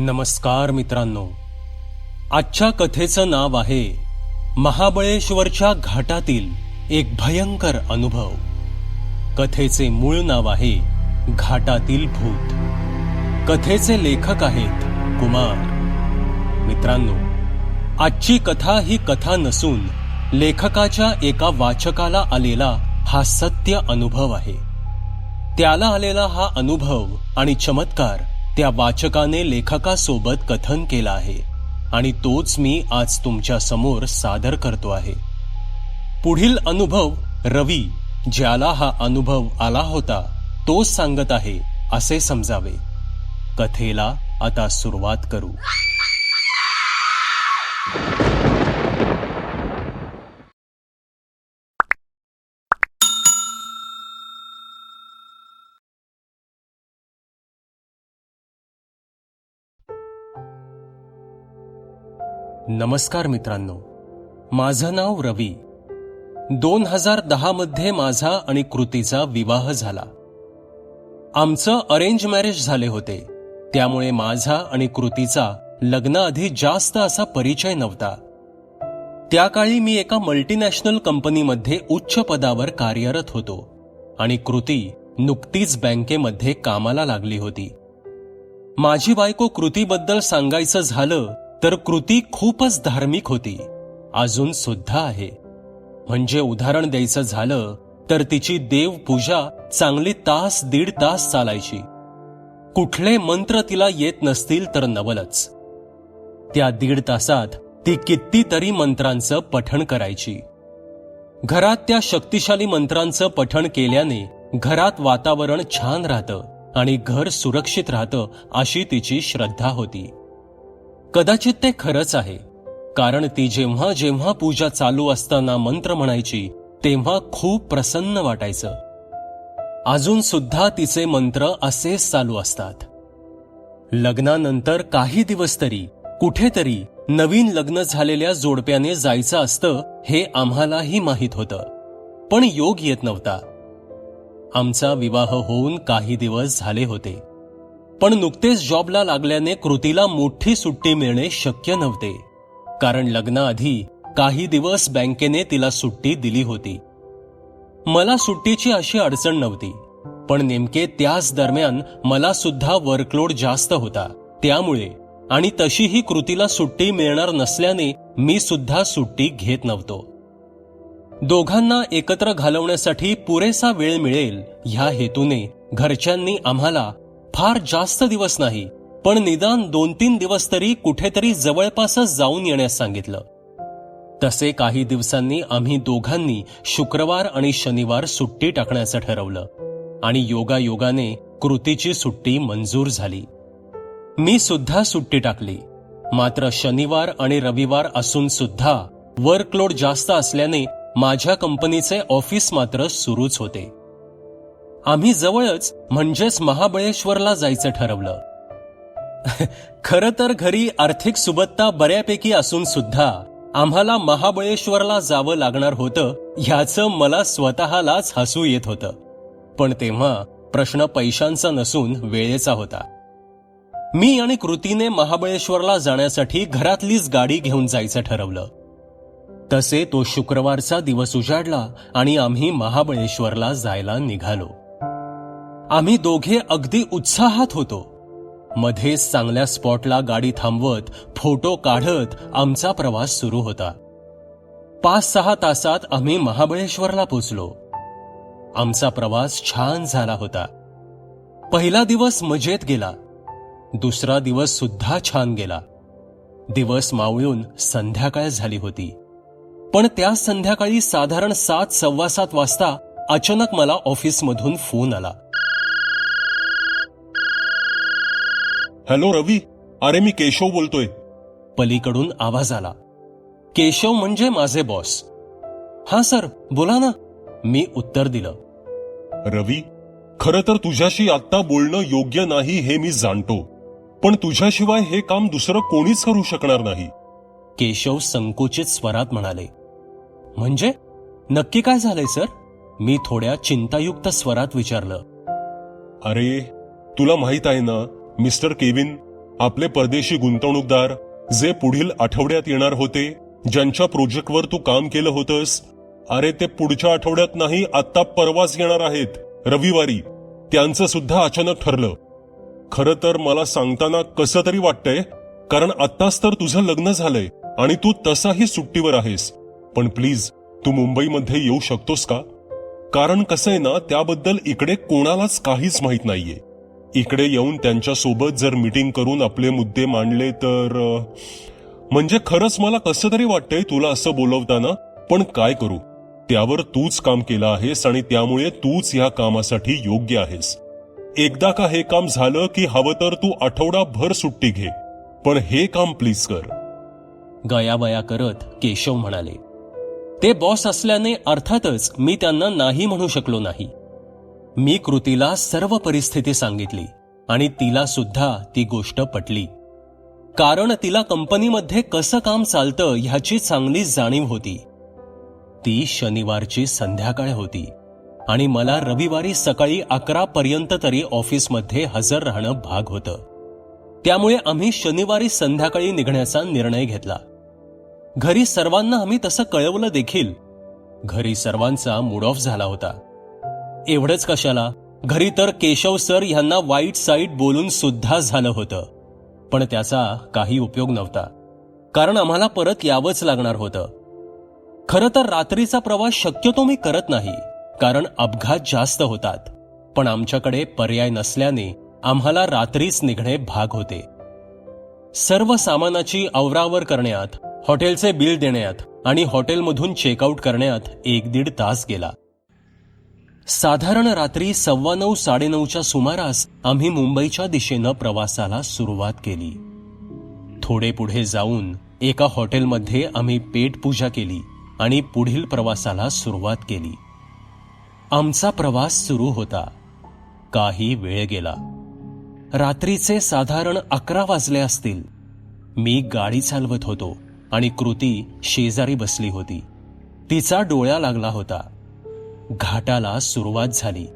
नमस्कार मित्रांनो. आजच्या कथेचं नाव आहे महाबळेश्वरच्या घाटातील एक भयंकर अनुभव. कथेचे मूळ नाव आहे घाटातील भूत. कथेचे लेखक आहेत कुमार. मित्रांनो आजची कथा ही कथा नसून लेखकाच्या एका वाचकाला आलेला हा सत्य अनुभव आहे. त्याला आलेला हा अनुभव आणि चमत्कार त्या वाचकाने लेखकासोबत कथन केलं आहे आणि तोच मी आज तुमच्यासमोर सादर करतो आहे. पुढील अनुभव रवी ज्याला हा अनुभव आला होता तोच सांगत आहे असे समजावे. कथेला आता सुरुवात करू. नमस्कार मित्रांनो. माझं नाव रवी. दोन हजार दहामध्ये माझा आणि कृतीचा विवाह झाला. आमचं अरेंज मॅरेज झाले होते. त्यामुळे माझा आणि कृतीचा लग्नाआधी जास्त असा परिचय नव्हता. त्या काळी मी एका मल्टीनॅशनल कंपनीमध्ये उच्च पदावर कार्यरत होतो आणि कृती नुकतीच बँकेमध्ये कामाला लागली होती. माझी बायको कृतीबद्दल सांगायचं झालं तर कृती खूपच धार्मिक होती. अजून सुद्धा आहे. म्हणजे उदाहरण द्यायचं झालं तर तिची देवपूजा चांगली तास दीड तास चालायची. कुठले मंत्र तिला येत नसतील तर नवलच. त्या दीड तासात ती कितीतरी मंत्रांचं पठण करायची. घरात त्या शक्तिशाली मंत्रांचं पठण केल्याने घरात वातावरण छान राहतं आणि घर सुरक्षित राहतं अशी तिची श्रद्धा होती. कदाचित ते खरंच आहे. कारण ती जेव्हा जेव्हा पूजा चालू असताना मंत्र म्हणायची तेव्हा खूप प्रसन्न वाटायचं. अजून सुद्धा तिचे मंत्र असेच चालू असतात. लग्नानंतर काही दिवस तरी कुठेतरी नवीन लग्न झालेल्या जोडप्याने जायचं असतं हे आम्हालाही माहीत होतं. पण योग येत नव्हता. आमचा विवाह होऊन काही दिवस झाले होते. पण नुकतेच जॉबला लागल्याने कृतीला मोठी सुट्टी मिळणे शक्य नव्हते. कारण लग्नाआधी काही दिवस बँकेने तिला सुट्टी दिली होती. मला सुट्टीची अशी अडचण नव्हती पण नेमके त्याच दरम्यान मला सुद्धा वर्कलोड जास्त होता. त्यामुळे आणि तशीही कृतीला सुट्टी मिळणार नसल्याने मी सुद्धा सुट्टी घेत नव्हतो. दोघांना एकत्र घालवण्यासाठी पुरेसा वेळ मिळेल ह्या हेतूने घरच्यांनी आम्हाला फार जास्त दिवस नाही पण निदान दोन तीन दिवस तरी कुठेतरी जवळपासच जाऊन येण्यास सांगितलं. तसे काही दिवसांनी आम्ही दोघांनी शुक्रवार आणि शनिवार सुट्टी टाकण्याचं ठरवलं आणि योगायोगाने कृतीची सुट्टी मंजूर झाली. मी सुद्धा सुट्टी टाकली मात्र शनिवार आणि रविवार असून सुद्धा वर्कलोड जास्त असल्याने माझ्या कंपनीचे ऑफिस मात्र सुरूच होते. आम्ही जवळच म्हणजेच महाबळेश्वरला जायचं ठरवलं. खरं तर घरी आर्थिक सुबत्ता बऱ्यापैकी असून सुद्धा आम्हाला महाबळेश्वरला जावं लागणार होतं ह्याचं मला स्वतःलाच हसू येत होतं. पण तेव्हा प्रश्न पैशांचा नसून वेळेचा होता. मी आणि कृतीने महाबळेश्वरला जाण्यासाठी घरातलीच गाडी घेऊन जायचं ठरवलं. तसे तो शुक्रवारचा दिवस उजाडला आणि आम्ही महाबळेश्वरला जायला निघालो. आम्ही दोघे अगदी उत्साहात होतो. मध्येच चांगल्या स्पॉटला गाडी थांबवत फोटो काढत आमचा प्रवास सुरू होता. पाच सहा तासात आम्ही महाबळेश्वरला पोचलो. आमचा प्रवास छान झाला होता. पहिला दिवस मजेत गेला. दुसरा दिवस सुद्धा छान गेला. दिवस मावळून संध्याकाळ झाली होती. पण त्या संध्याकाळी साधारण सात सव्वा सात वाजता अचानक मला ऑफिसमधून फोन आला. हॅलो रवी अरे मी केशव बोलतोय. पलीकडून आवाज आला. केशव म्हणजे माझे बॉस हा सर बोला ना. मी उत्तर दिलं. रवी खरं तर तुझ्याशी आता बोलणं योग्य नाही हे मी जाणतो. पण तुझ्याशिवाय हे काम दुसरं कोणीच करू शकणार नाही. केशव संकोचित स्वरात म्हणाले. म्हणजे? नक्की काय झालंय सर? मी थोड्या चिंतायुक्त स्वरात विचारलं. अरे तुला माहीत आहे ना मिस्टर केविन आपले परदेशी गुंतवणूकदार जे पुढील आठवड्यात येणार होते ज्यांच्या प्रोजेक्टवर तू काम केलं होतंस अरे ते पुढच्या आठवड्यात नाही आत्ता परवाच येणार आहेत रविवारी. त्यांचं सुद्धा अचानक ठरलं. खरं तर मला सांगताना कसं तरी वाटतंय कारण आत्ताच तर तुझं लग्न झालंय आणि तू तसाही सुट्टीवर आहेस. पण प्लीज तू मुंबईमध्ये येऊ शकतोस का? कारण कसं आहे ना त्याबद्दल इकडे कोणालाच काहीच माहीत नाहीये. इकडे येऊन त्यांच्यासोबत जर मीटिंग करून आपले मुद्दे मांडले तर म्हणजे खरंच मला कसं तरी वाटतंय तुला असं बोलवताना पण काय करू? त्यावर तूच काम केलं आहेस आणि त्यामुळे तूच या कामासाठी योग्य आहेस. एकदा का हे काम झालं की हवं तर तू आठवडाभर सुट्टी घे पण हे काम प्लीज कर. गयाबया करत केशव म्हणाले ते बॉस असल्याने अर्थातच मी त्यांना नाही म्हणू शकलो नाही. मी कृतीला सर्व परिस्थिती सांगितली आणि तिला सुद्धा ती गोष्ट पटली. कारण तिला कंपनीमध्ये कसं काम चालतं ह्याची चांगली जाणीव होती. ती शनिवारची संध्याकाळ होती आणि मला रविवारी सकाळी अकरा पर्यंत तरी ऑफिसमध्ये हजर राहणं भाग होतं. त्यामुळे आम्ही शनिवारी संध्याकाळी निघण्याचा निर्णय घेतला. घरी सर्वांना आम्ही तसं कळवलं देखील. घरी सर्वांचा मूड ऑफ झाला होता. एवढंच कशाला? घरी तर केशव सर ह्यांना वाईट साईट बोलून सुद्धा झालं होतं. पण त्याचा काही उपयोग नव्हता. कारण आम्हाला परत यावंच लागणार होतं. खरं तर रात्रीचा प्रवास शक्यतो मी करत नाही कारण अपघात जास्त होतात. पण आमच्याकडे पर्याय नसल्याने आम्हाला रात्रीच निघणे भाग होते. सर्व सामानाची आवरावर करण्यात हॉटेलचे बिल देण्यात आणि हॉटेलमधून चेकआउट करण्यात एक दीड तास गेला. साधारण रात्री सव्वा नऊ साडेनऊच्या सुमारास आम्ही मुंबईच्या दिशेनं प्रवासाला सुरुवात केली. थोडे पुढे जाऊन एका हॉटेलमध्ये आम्ही पेटपूजा केली आणि पुढील प्रवासाला सुरुवात केली. आमचा प्रवास सुरू होता. काही वेळ गेला. रात्रीचे साधारण अकरा वाजले असतील. मी गाडी चालवत होतो आणि कृती शेजारी बसली होती. तिचा डोळ्या लागला होता. घाटाला सुरुवात झाली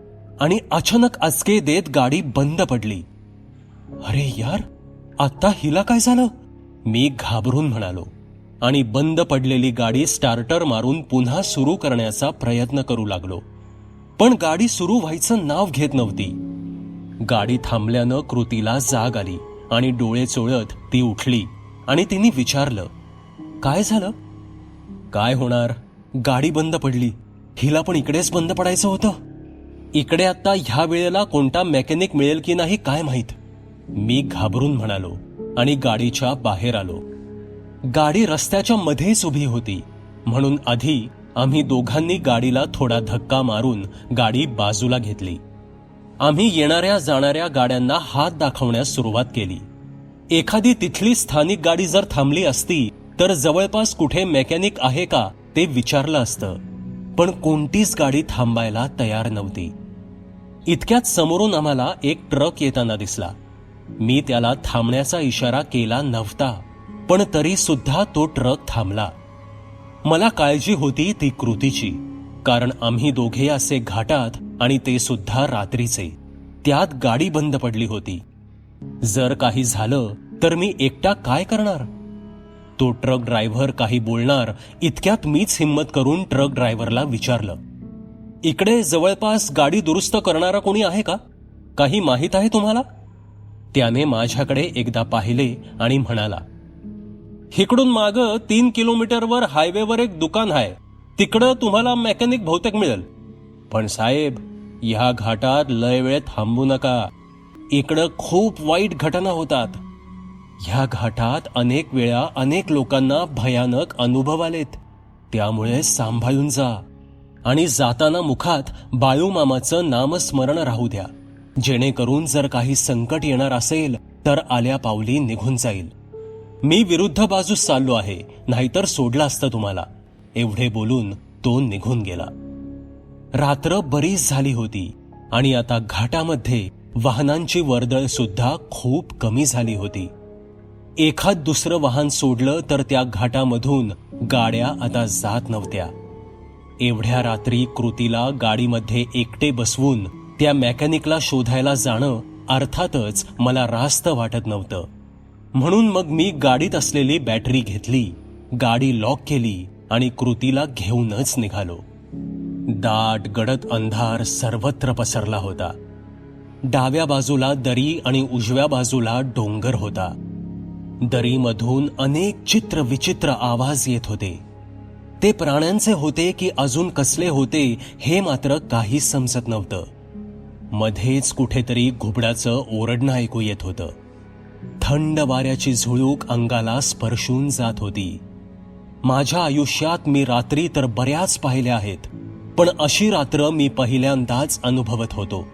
आणि अचानक आचके देत गाडी बंद पडली. अरे यार आता हिला काय झालं? मी घाबरून म्हणालो आणि बंद पडलेली गाडी स्टार्टर मारून पुन्हा सुरू करण्याचा प्रयत्न करू लागलो. पण गाडी सुरू व्हायचं नाव घेत नव्हती. गाडी थांबल्यानं कृतीला जाग आली आणि डोळे चोळत ती उठली आणि तिने विचारलं काय झालं? काय होणार? गाडी बंद पडली. हिला पण इकडेच बंद पडायचं होतं. इकडे आता ह्या वेळेला कोणता मेकॅनिक मिळेल की नाही काय माहीत. मी घाबरून म्हणालो आणि गाडीच्या बाहेर आलो. गाडी रस्त्याच्या मध्येच उभी होती. म्हणून आधी आम्ही दोघांनी गाडीला थोडा धक्का मारून गाडी बाजूला घेतली. आम्ही येणाऱ्या जाणाऱ्या गाड्यांना हात दाखवण्यास सुरुवात केली. एखादी तिथली स्थानिक गाडी जर थांबली असती तर जवळपास कुठे मेकॅनिक आहे का ते विचारलं असतं. पण कोणतीच गाडी थांबायला तयार नव्हती. इतक्यात समोरून आम्हाला एक ट्रक येताना दिसला. मी त्याला थांबण्याचा इशारा केला नव्हता पण तरी सुद्धा तो ट्रक थांबला. मला काळजी होती ती कृतीची कारण आम्ही दोघे असे घाटात आणि ते सुद्धा रात्रीचे. त्यात गाडी बंद पडली होती. जर काही झालं तर मी एकटा काय करणार? तो ट्रक ड्रायव्हर काही बोलणार इतक्यात मीच हिंमत करून ट्रक ड्रायव्हरला विचारलं. इकडे जवळपास गाडी दुरुस्त करणारा कोणी आहे का? काही माहीत आहे तुम्हाला? त्याने माझ्याकडे एकदा पाहिले आणि म्हणाला इकडून माग तीन किलोमीटरवर हायवेवर एक दुकान आहे. तिकडं तुम्हाला मेकॅनिक बहुतेक मिळेल. पण साहेब ह्या घाटात लय वेळ थांबू नका. इकडं खूप वाईट घटना होतात. ह्या घाटात अनेक वेळा अनेक लोकांना भयानक अनुभव आलेत. त्यामुळे सांभाळून जा. आणि जाताना मुखात बाळूमामाचं नामस्मरण राहू द्या. जेणेकरून जर काही संकट येणार असेल तर आल्या पावली निघून जाईल. मी विरुद्ध बाजूस चाललो आहे नाहीतर सोडलं असतं तुम्हाला. एवढे बोलून तो निघून गेला. रात्र बरीच झाली होती आणि आता घाटामध्ये वाहनांची वर्दळ सुद्धा खूप कमी झाली होती. एखाद दुसरं वाहन सोडलं तर त्या घाटामधून गाड्या आता जात नव्हत्या. एवढ्या रात्री कृतीला गाडीमध्ये एकटे बसवून त्या मेकॅनिकला शोधायला जाणं अर्थातच मला रास्त वाटत नव्हतं. म्हणून मग मी गाडीत असलेली बॅटरी घेतली गाडी लॉक केली आणि कृतीला घेऊनच निघालो. दाट गडद अंधार सर्वत्र पसरला होता. डाव्या बाजूला दरी आणि उजव्या बाजूला डोंगर होता. दरीमधून अनेक चित्र विचित्र आवाज येत होते. ते प्राण्यांचे होते की अजून कसले होते हे मात्र काही समजत नव्हतं. मध्येच कुठेतरी घुबडाचं ओरडणं ऐकू येत होतं. थंड वाऱ्याची झुळूक अंगाला स्पर्शून जात होती. माझ्या आयुष्यात मी रात्री तर बऱ्याच पाहिल्या आहेत पण अशी रात्र मी पहिल्यांदाच अनुभवत होतो.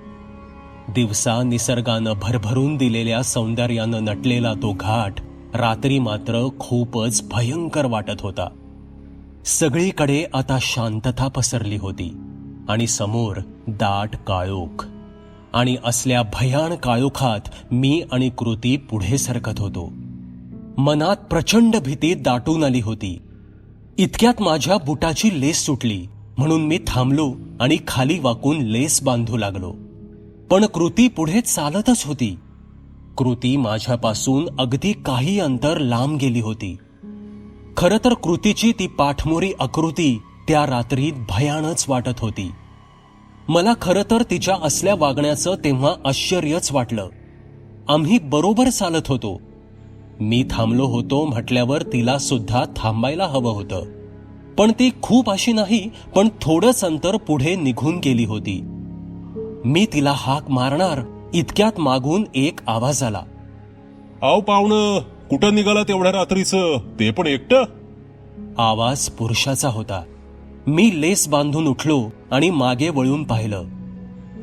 दिवसा निसर्गानं भरभरून दिलेल्या सौंदर्यानं नटलेला तो घाट रात्री मात्र खूपच भयंकर वाटत होता. सगळीकडे आता शांतता पसरली होती आणि समोर दाट काळोख आणि असल्या भयान काळोखात मी आणि कृती पुढे सरकत होतो. मनात प्रचंड भीती दाटून आली होती. इतक्यात माझ्या बुटाची लेस सुटली म्हणून मी थांबलो आणि खाली वाकून लेस बांधू लागलो. पण कृती पुढे चालतच होती. कृती माझ्यापासून अगदी काही अंतर लांब गेली होती. खरं तर कृतीची ती पाठमोरी आकृती त्या रात्रीत भयानच वाटत होती. मला खरं तर तिच्या असल्या वागण्याचं तेव्हा आश्चर्यच वाटलं. आम्ही बरोबर चालत होतो. मी थांबलो होतो म्हटल्यावर तिला सुद्धा थांबायला हवं होतं. पण ती खूप अशी नाही पण थोडंच अंतर पुढे निघून गेली होती. मी तिला हाक मारणार इतक्यात मागून एक आवाज आला. आव पाहुणं कुठं निघाला तेवढ्या रात्रीचं? ते पण एकटं? आवाज पुरुषाचा होता. मी लेस बांधून उठलो आणि मागे वळून पाहिलं.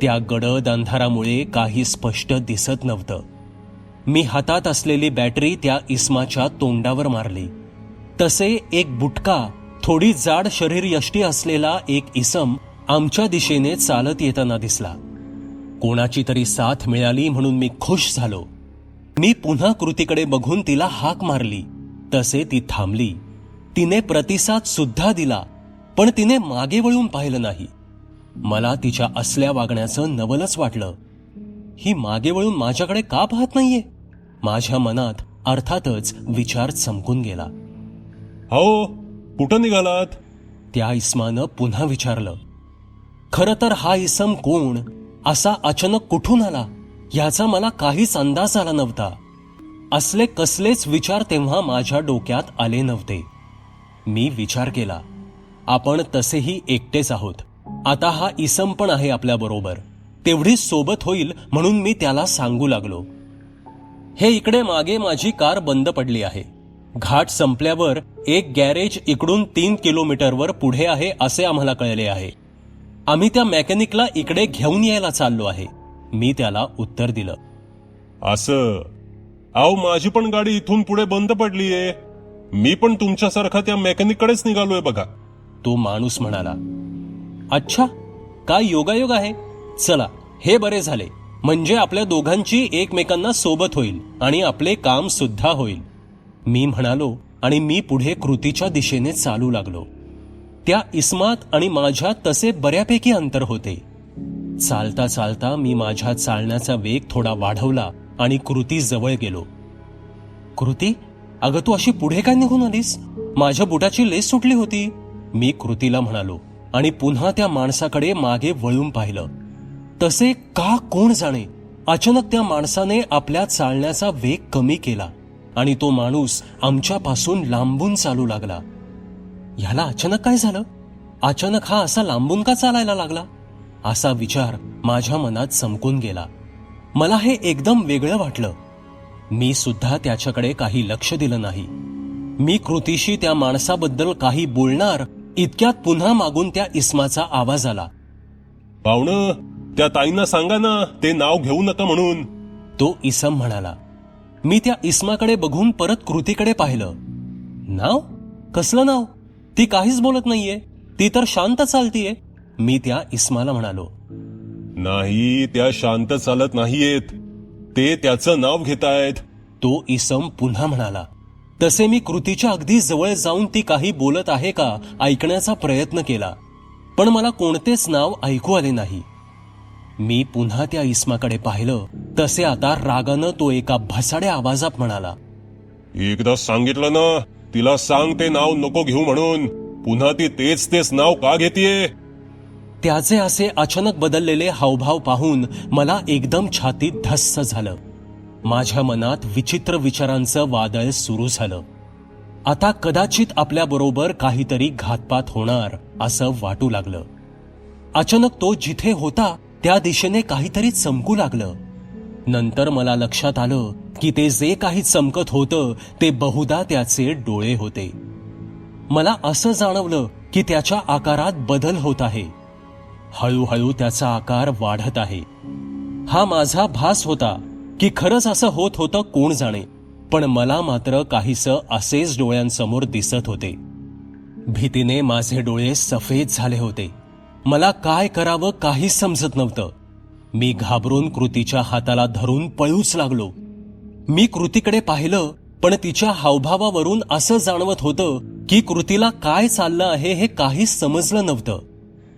त्या गडद अंधारामुळे काही स्पष्ट दिसत नव्हतं. मी हातात असलेली बॅटरी त्या इस्माच्या तोंडावर मारली. तसे एक बुटका थोडी जाड शरीर यष्टी असलेला एक इसम आमच्या दिशेने चालत येताना दिसला. कोणाची तरी साथ मिळाली म्हणून मी खुश झालो. मी पुन्हा कृतीकडे बघून तिला हाक मारली. तसे ती थांबली. तिने प्रतिसाद सुद्धा दिला पण तिने मागे वळून पाहिलं नाही. मला तिच्या असल्या वागण्याचं नवलच वाटलं. ही मागे वळून माझ्याकडे का पाहत नाहीये? माझ्या मनात अर्थातच विचार चमकून गेला. हो कुठं निघालात? त्या इस्मानं पुन्हा विचारलं. खरं तर हा इसम कोण? असा अचानक कुठून आला? याचा मला काहीच अंदाज आला नव्हता. असले कसलेच विचार तेव्हा माझ्या डोक्यात आले नव्हते. मी विचार केला आपण तसेही एकटेच आहोत. आता हा इसम पण आहे आपल्याबरोबर तेवढीच सोबत होईल म्हणून मी त्याला सांगू लागलो. हे इकडे मागे माझी कार बंद पडली आहे. घाट संपल्यावर एक गॅरेज इकडून तीन किलोमीटरवर पुढे आहे असे आम्हाला कळले आहे. आम्ही त्या मेकॅनिकला इकडे घेऊन यायला चाललो आहे. मी त्याला उत्तर दिलं. असं. आव माझी पण गाडी इथून पुढे बंद पडलीये. मी पण तुमच्यासारखा त्या मेकॅनिककडेच निघालोय बघा. तो माणूस म्हणाला अच्छा काय योगायोग आहे? चला हे बरे झाले. म्हणजे आपल्या दोघांची एकमेकांना सोबत होईल आणि आपले काम सुद्धा होईल. मी म्हणालो आणि मी पुढे कृतीच्या दिशेने चालू लागलो. त्या इस्मात आणि माझ्या तसे बऱ्यापैकी अंतर होते. चालता चालता मी माझ्या चालण्याचा वेग थोडा वाढवला आणि कृती जवळ गेलो. कृती? अगं तू अशी पुढे काय निघून आलीस? माझ्या बुटाची लेस सुटली होती. मी कृतीला म्हणालो आणि पुन्हा त्या माणसाकडे मागे वळून पाहिलं. तसे का कोण जाणे? अचानक त्या माणसाने आपल्या चालण्याचा वेग कमी केला आणि तो माणूस आमच्यापासून लांबून चालू लागला. ह्याला अचानक काय झालं? अचानक हा असा लांबून का चालायला लागला? असा विचार माझ्या मनात चमकून गेला. मला हे एकदम वेगळं वाटलं. मी सुद्धा त्याच्याकडे काही लक्ष दिलं नाही. मी कृतीशी त्या माणसाबद्दल काही बोलणार इतक्यात पुन्हा मागून त्या इस्माचा आवाज आला. पाहुणं त्या ताईंना सांगा ना ते नाव घेऊ नका म्हणून. तो इसम म्हणाला. मी त्या इस्माकडे बघून परत कृतीकडे पाहिलं. नाव? कसलं नाव? ती काहीच बोलत नाहीये. ती तर शांत चालतीये. मी त्या इस्माला म्हणालो. नाही त्या शांत चालत नाहीयेत. ते त्याचं नाव घेतायत. तो इसम पुन्हा म्हणाला. तसे मी कृतीच्या अगदी जवळ जाऊन ती काही बोलत आहे का ऐकण्याचा प्रयत्न केला. पण मला कोणतेच नाव ऐकू आले नाही. मी पुन्हा त्या इस्माकडे पाहिलं. तसे आता रागानं तो एका भसाड्या आवाजात म्हणाला. एकदा सांगितलं ना तिला सांग ते नाव नको घेऊ म्हणून. पुन्हा ती तेच तेच नाव का घेतीये? त्याचे असे अचानक बदललेले हावभाव पाहून मला एकदम छातीत धस्स झालं. माझ्या मनात विचित्र विचारांचं वादळ सुरू झालं. आता कदाचित आपल्याबरोबर काहीतरी घातपात होणार असं वाटू लागलं. अचानक तो जिथे होता त्या दिशेने काहीतरी चमकू लागलं. नंतर मला लक्षात आलं की ते जे काही चमकत होतं ते बहुधा त्याचे डोळे होते. मला असं जाणवलं की त्याच्या आकारात बदल होत आहे. हळूहळू त्याचा आकार वाढत आहे. हा माझा भास होता की खरंच असं होत होतं कोण जाणे पण मला मात्र काहीसं असेच डोळ्यांसमोर दिसत होते. भीतीने माझे डोळे सफेद झाले होते. मला काय करावं काहीच समजत नव्हतं. मी घाबरून कृतीच्या हाताला धरून पळूच लागलो. मी कृतीकडे पाहिलं पण तिच्या हावभावावरून असं जाणवत होतं की कृतीला काय चाललं आहे हे काहीच समजलं नव्हतं.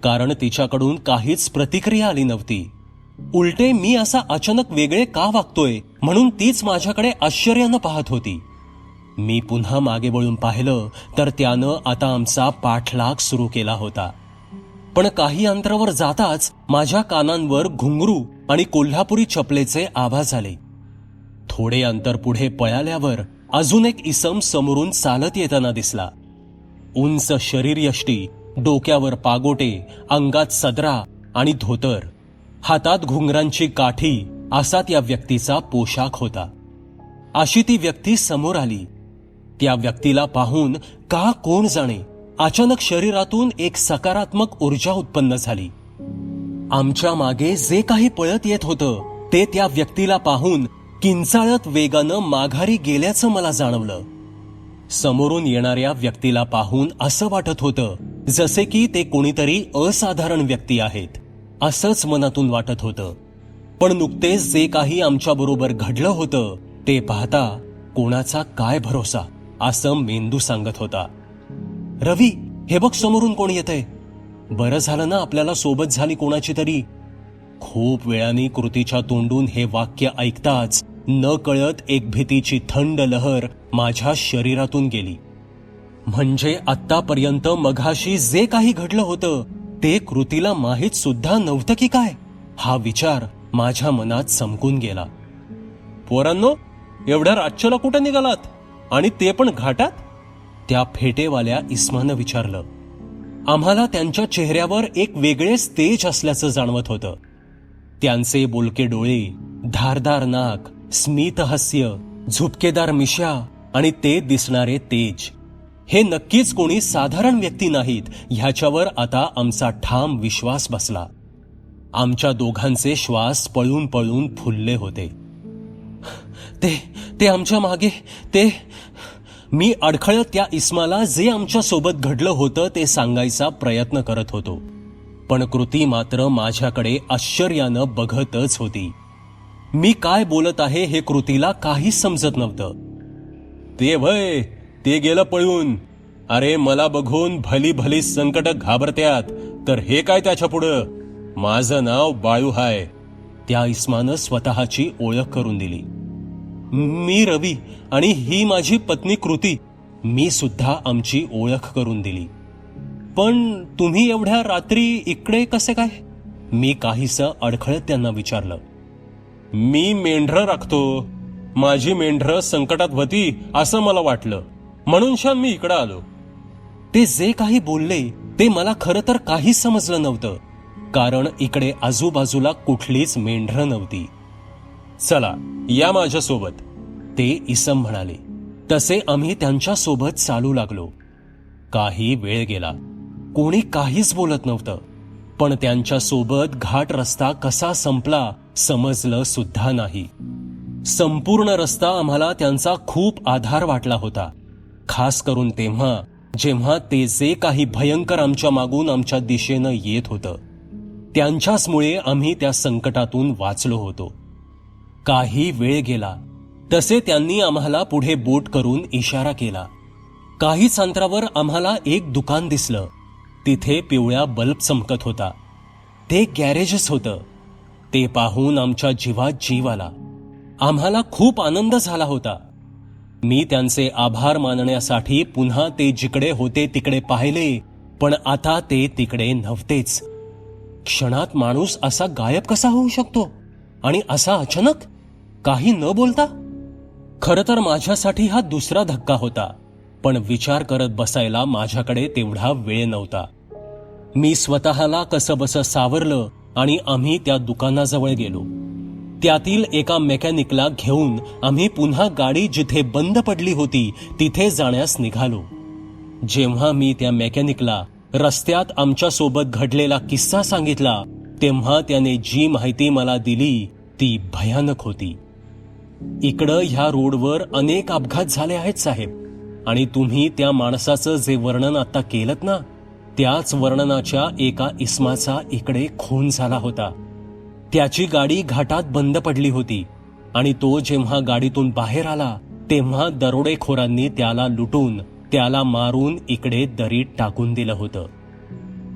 कारण तिच्याकडून काहीच प्रतिक्रिया आली नव्हती. उलटे मी असा अचानक वेगळे का वागतोय म्हणून तीच माझ्याकडे आश्चर्यानं पाहत होती. मी पुन्हा मागे वळून पाहिलं तर त्यानं आता आमचा पाठलाग सुरू केला होता. पण काही अंतरावर जाताच माझ्या कानांवर घुंगरू आणि कोल्हापुरी चपलेचे आवाज आले. थोडे अंतर पुढे पळाल्यावर अजून एक इसम समोरून चालत येताना दिसला. उंच शरीर यष्टी डोक्यावर पागोटे अंगात सदरा आणि धोतर. हातात घुंगरांची काठी असा त्या व्यक्तीचा पोशाख होता. अशी ती व्यक्ती समोर आली. त्या व्यक्तीला पाहून का कोण जाणे? अचानक शरीरातून एक सकारात्मक ऊर्जा उत्पन्न झाली. आमच्या मागे जे काही पळत येत होतं ते त्या व्यक्तीला पाहून किंचाळत वेगानं माघारी गेल्याचं मला जाणवलं. समोरून येणाऱ्या व्यक्तीला पाहून असं वाटत होतं जसे की ते कोणीतरी असाधारण व्यक्ती आहेत असंच मनातून वाटत होतं. पण नुकतेच जे काही आमच्या बरोबर घडलं होतं ते पाहता कोणाचा काय भरोसा असं मेंदू सांगत होता. रवी हे बघ समोरून कोण येतंय. बरं झालं ना आपल्याला सोबत झाली कोणाची तरी. खूप वेळाने कृतीच्या तोंडून हे वाक्य ऐकताच न कळत एक भीतीची थंड लहर माझ्या शरीरातून गेली. म्हणजे आत्तापर्यंत मघाशी जे काही घडलं होतं ते कृतीला माहीत सुद्धा नव्हतं की काय? हा विचार माझ्या मनात चमकून गेला. पोरांनो एवढ्या रातच्याला कुठे निघालात? आणि ते पण घाटात? त्या फेटेवाल्या इस्मानं विचारलं आम्हाला त्यांच्या चेहऱ्यावर एक वेगळेच तेज असल्याचं जाणवत होतं. त्यांचे बोलके डोळे धारदार नाक स्मित हास्य झुपकेदार मिशा आणि ते दिसणारे तेज. हे नक्कीच कोणी साधारण व्यक्ती नाहीत ह्याच्यावर आता आमचा ठाम विश्वास बसला. आमच्या दोघांचे श्वास पळून पळून फुलले होते. ते ते आमच्या मागे ते मी अडखळत त्या इस्माला जे आमच्यासोबत घडलं होतं ते सांगायचा प्रयत्न करत होतो. पण कृती मात्र माझ्याकडे आश्चर्यानं बघतच होती. मी काय बोलत आहे हे कृतीला काहीच समजत नव्हतं. ते भय ते गेलं पळून. अरे मला बघून भली भली संकट घाबरत्यात. तर हे काय त्याच्या पुढं? माझं नाव बाळू हाय. त्या इस्मानं स्वतःची ओळख करून दिली. मी रवी आणि ही माझी पत्नी कृती. मी सुद्धा आमची ओळख करून दिली. पण तुम्ही एवढ्या रात्री इकडे कसे काय? मी काहीस अडखळत त्यांना विचारलं. मी मेंढरं राखतो. माझी मेंढरं संकटात होती असं मला वाटलं. म्हणून शान मी इकडं आलो. ते जे काही बोलले ते मला खरं तर काहीच समजलं नव्हतं. कारण इकडे आजूबाजूला कुठलीच मेंढरं नव्हती. चला या माझ्यासोबत. ते इसम म्हणाले तसे आम्ही त्यांच्यासोबत चालू लागलो. काही वेळ गेला. कोणी काहीच बोलत नव्हतं. पण त्यांच्यासोबत घाट रस्ता कसा संपला समजलं सुद्धा नाही. संपूर्ण रस्ता आम्हाला त्यांचा खूप आधार वाटला होता. खास करून तेव्हा जेव्हा ते जे काही भयंकर आमच्या मागून आमच्या दिशेनं येत होतं. त्यांच्याचमुळे आम्ही त्या संकटातून वाचलो होतो. काही वेळ गेला तसे त्यांनी आम्हाला पुढे बोट करून इशारा केला. काहीच अंतरावर आम्हाला एक दुकान दिसलं. तिथे पिवळ्या बल्ब चमकत होता. ते गॅरेजच होतं. ते पाहून आमच्या जीवात जीव आला. आम्हाला खूप आनंद झाला होता. मी त्यांचे आभार मानण्यासाठी पुन्हा ते जिकडे होते तिकडे पाहिले पण आता ते तिकडे नव्हतेच. क्षणात माणूस असा गायब कसा होऊ शकतो? आणि असा अचानक काही न बोलता? खर तर माझ्यासाठी हा दुसरा धक्का होता पण विचार करत बसायला माझ्याकडे तेवढा वेळ नव्हता. मी स्वतःला कसंबसं सावरलं आणि आम्ही त्या दुकानाजवळ गेलो. त्यातील एका मेकॅनिकला घेऊन आम्ही पुन्हा गाडी जिथे बंद पडली होती तिथे जाण्यास निघालो. जेव्हा मी त्या मेकॅनिकला रस्त्यात आमच्यासोबत घडलेला किस्सा सांगितला तेव्हा त्याने जी माहिती मला दिली ती भयानक होती. इकडं ह्या रोडवर अनेक अपघात झाले आहेत साहेब. आणि तुम्ही त्या माणसाचं जे वर्णन आता केलं ना त्याच वर्णनाच्या एका इस्माचा इकडे खून झाला होता. त्याची गाडी घाटात बंद पडली होती आणि तो जेव्हा गाडीतून बाहेर आला तेव्हा दरोडेखोरांनी त्याला लुटून त्याला मारून इकडे दरीत टाकून दिलं होतं.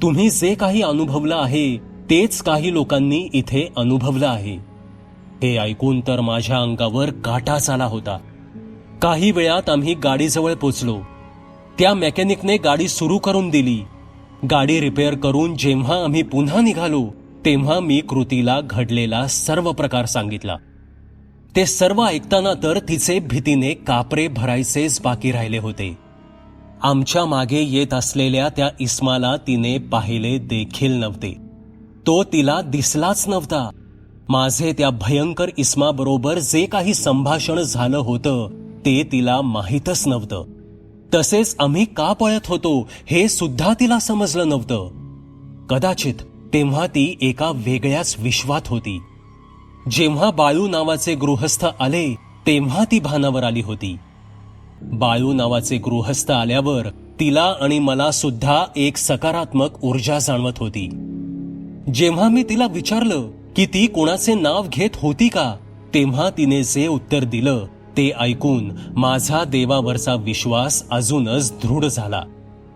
तुम्ही जे काही अनुभवलं आहे तेच काही लोकांनी इथे अनुभवलं आहे. हे ऐकून तर माझ्या अंगावर काटाच आला होता. काही वेळात आम्ही गाडीजवळ पोचलो. त्या मेकॅनिकने गाडी सुरू करून दिली. गाडी रिपेअर करून जेव्हा आम्ही पुन्हा निघालो तेव्हा मी कृतीला घडलेला सर्व प्रकार सांगितला. ते सर्व ऐकताना तर तिचे भीतीने कापरे भरायचेच बाकी राहिले होते. आमच्या मागे येत असलेल्या त्या इस्माला तिने पाहिले देखील नव्हते. तो तिला दिसलाच नव्हता. माझे त्या भयंकर इस्माबरोबर जे काही संभाषण झालं होतं ते तिला माहीतच नव्हतं. तसेच आम्ही का पळत होतो हे सुद्धा तिला समजलं नव्हतं. कदाचित तेव्हा ती एका वेगळ्याच विश्वात होती. जेव्हा बाळू नावाचे गृहस्थ आले तेव्हा ती भानावर आली होती. बाळू नावाचे गृहस्थ आल्यावर तिला आणि मला सुद्धा एक सकारात्मक ऊर्जा जाणवत होती. जेव्हा मी तिला विचारलं की ती कोणाचे नाव घेत होती का? तेव्हा तिने जे उत्तर दिलं ते ऐकून माझा देवावरचा विश्वास अजूनच दृढ झाला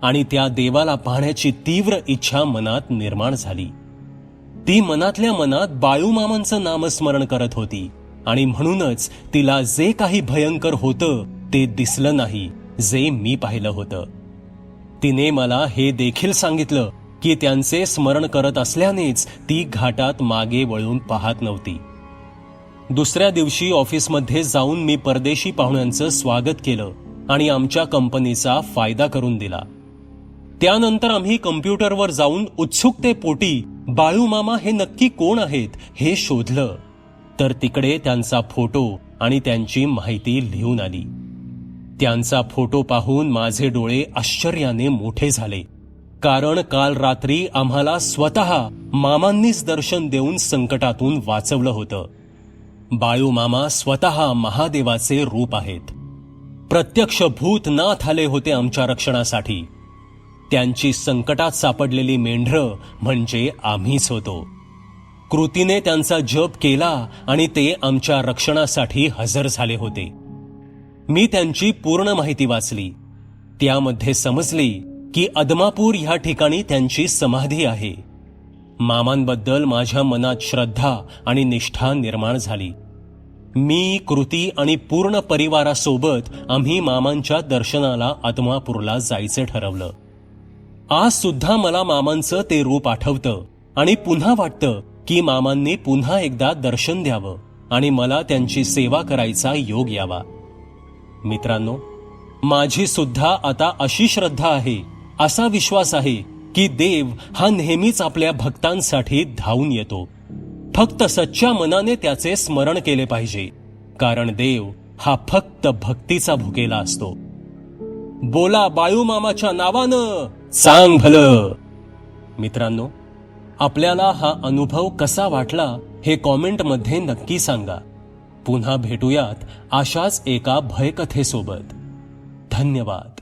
आणि त्या देवाला पाहण्याची तीव्र इच्छा मनात निर्माण झाली. ती मनातल्या मनात बाळूमामांचं नामस्मरण करत होती आणि म्हणूनच तिला जे काही भयंकर होतं ते दिसलं नाही जे मी पाहिलं होतं. तिने मला हे देखील सांगितलं की त्यांचे स्मरण करत असल्यानेच ती घाटात मागे वळून पाहत नव्हती. दुसऱ्या दिवशी ऑफिसमध्ये जाऊन मी परदेशी पाहुण्यांचं स्वागत केलं आणि आमच्या कंपनीचा फायदा करून दिला. त्यानंतर आम्ही कम्प्युटरवर जाऊन उत्सुकतेपोटी बाळूमामा हे नक्की कोण आहेत? हे शोधलं. तर तिकडे त्यांचा फोटो आणि त्यांची माहिती लिहून आली. त्यांचा फोटो पाहून माझे डोळे आश्चर्याने मोठे झाले. कारण काल रात्री आम्हाला स्वतः मामांनीच दर्शन देऊन संकटातून वाचवलं होतं. बाळू मामा स्वतः महादेवाचे रूप आहेत. प्रत्यक्ष भूतनाथ आले होते आमच्या रक्षणासाठी. त्यांची संकटात सापडलेली मेंढरं म्हणजे आम्हीच होतो. कृतीने त्यांचा जप केला आणि ते आमच्या रक्षणासाठी हजर झाले होते. मी त्यांची पूर्ण माहिती वाचली. त्यामध्ये समजली की अदमापूर ह्या ठिकाणी त्यांची समाधी आहे. मामांबद्दल माझ्या मनात श्रद्धा आणि निष्ठा निर्माण झाली. मी कृती आणि पूर्ण परिवारासोबत आम्ही मामांच्या दर्शनाला आत्मापूरला जायचं ठरवलं. आज सुद्धा मला मामांचं ते रूप आठवतं आणि पुन्हा वाटतं की मामांनी पुन्हा एकदा दर्शन द्यावं आणि मला त्यांची सेवा करायचा योग यावा. मित्रांनो माझी सुद्धा आता अशी श्रद्धा आहे असा विश्वास आहे की देव हा नेहमीच आपल्या भक्तांसाठी धावून येतो. फक्त सच्च्या मनाने त्याचे स्मरण केले पाहिजे. कारण देव हा फक्त भक्तीचा भुकेला असतो. बोला बाळूमामाच्या नावानं सांग भलं. मित्रांनो आपल्याला हा अनुभव कसा वाटला हे कॉमेंटमध्ये नक्की सांगा. पुन्हा भेटूयात अशाच एका भयकथेसोबत. धन्यवाद.